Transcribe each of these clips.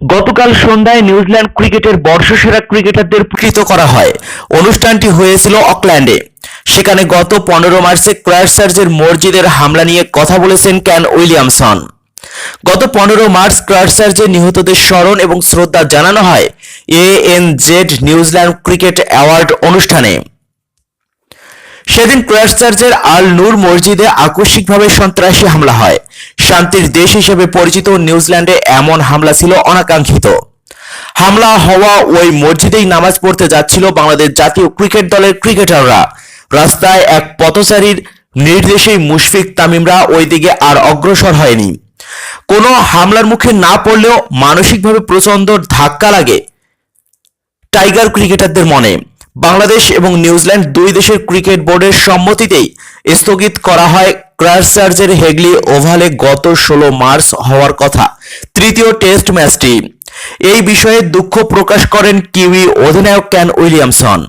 গতকাল সন্ধ্যায় নিউজিল্যান্ড ক্রিকেটের বর্ষসেরা ক্রিকেটারদের কৃত করা হয়। অনুষ্ঠানটি হয়েছিল অকল্যান্ডে। সেখানে গত পনেরো মার্চে ক্রাইস্টচার্চের মসজিদের হামলা নিয়ে কথা বলেছেন ক্যান উইলিয়ামসন। গত পনেরো মার্চ ক্রাইস্টচার্চের নিহতদের স্মরণ এবং শ্রদ্ধা জানানো হয় A N Z New Zealand cricket award অনুষ্ঠানে। সেদিন ক্রাইস্টচার্চের আল নূর মসজিদে আকস্মিকভাবে সন্ত্রাসী হামলা হয়। শান্তির দেশ হিসেবে পরিচিত নিউজিল্যান্ডে এমন হামলা ছিল অনাকাঙ্ক্ষিত। হামলা হওয়া ওই মসজিদেই নামাজ পড়তে যাচ্ছিল বাংলাদেশ জাতীয় ক্রিকেট দলের ক্রিকেটাররা। রাস্তায় এক পথচারীর নির্দেশেই মুশফিক তামিমরা ওই দিকে আর অগ্রসর হয়নি। কোনো হামলার মুখে না পড়লেও মানসিকভাবে প্রচণ্ড ধাক্কা লাগে টাইগার ক্রিকেটারদের মনে। বাংলাদেশ এবং নিউজিল্যান্ড দুই দেশের ক্রিকেট বোর্ডের সম্মতিতেই স্থগিত করা হয় ক্রাইস্টচার্চের হেগলি ওভালে গত ষোলো মার্চ হওয়ার কথা, তৃতীয় টেস্ট ম্যাচটি। এই বিষয়ে দুঃখ প্রকাশ করেন কিউই অধিনায়ক ক্যান উইলিয়ামসন।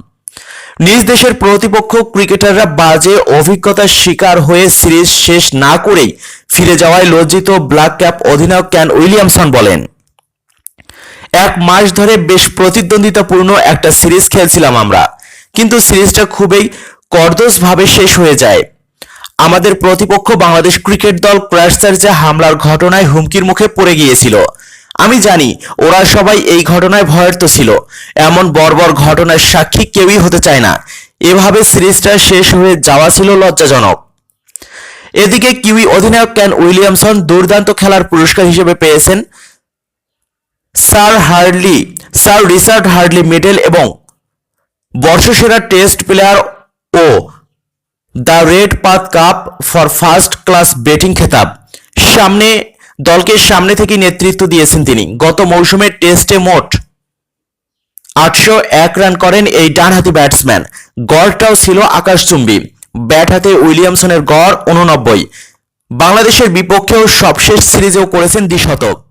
নিজ দেশের প্রতিপক্ষ ক্রিকেটাররা বাজে অভিজ্ঞতার শিকার হয়ে সিরিজ শেষ না করেই ফিরে যাওয়ায় লজ্জিত ব্ল্যাক ক্যাপ অধিনায়ক ক্যান উইলিয়ামসন বলেন, এক মাস ধরে বেশ প্রতিদ্বন্দ্বিতাপূর্ণ একটা সিরিজ খেলছিলাম আমরা, কিন্তু সিরিজটা খুবই কর্দসভাবে শেষ হয়ে যায়। আমাদের প্রতিপক্ষ বাংলাদেশ ক্রিকেট দল ক্রাইস্টচার্চে হামলার ঘটনায় হুমকির মুখে পড়ে গিয়েছিল। আমি জানি, ওরা সবাই এই ঘটনায় ভয়ার্ত ছিল। এমন বর্বর ঘটনার সাক্ষী কেউই হতে চায় না। এভাবে সিরিজটা শেষ হয়ে যাওয়া ছিল লজ্জাজনক। এদিকে কিউই অধিনায়ক ক্যান উইলিয়ামসন দুর্দান্ত খেলার পুরস্কার হিসেবে পেয়েছেন sir Hadlee, sir Richard Hadlee medal এবং বর্ষসেরা test player O the Redpath cup for first class batting খেতাব। সামনে, দলকে সামনে থেকে নেতৃত্ব দিয়েছেন তিনি। গত মৌসুমে টেস্টে মোট আটশো এক রান করেন এই ডানহাতি ব্যাটসম্যান। গড়টাও ছিল আকাশচুম্বী। ব্যাট হাতে উইলিয়ামসনের গড় উননব্বই বাংলাদেশের বিপক্ষেও সবশেষ সিরিজেও করেছেন দ্বিশতক।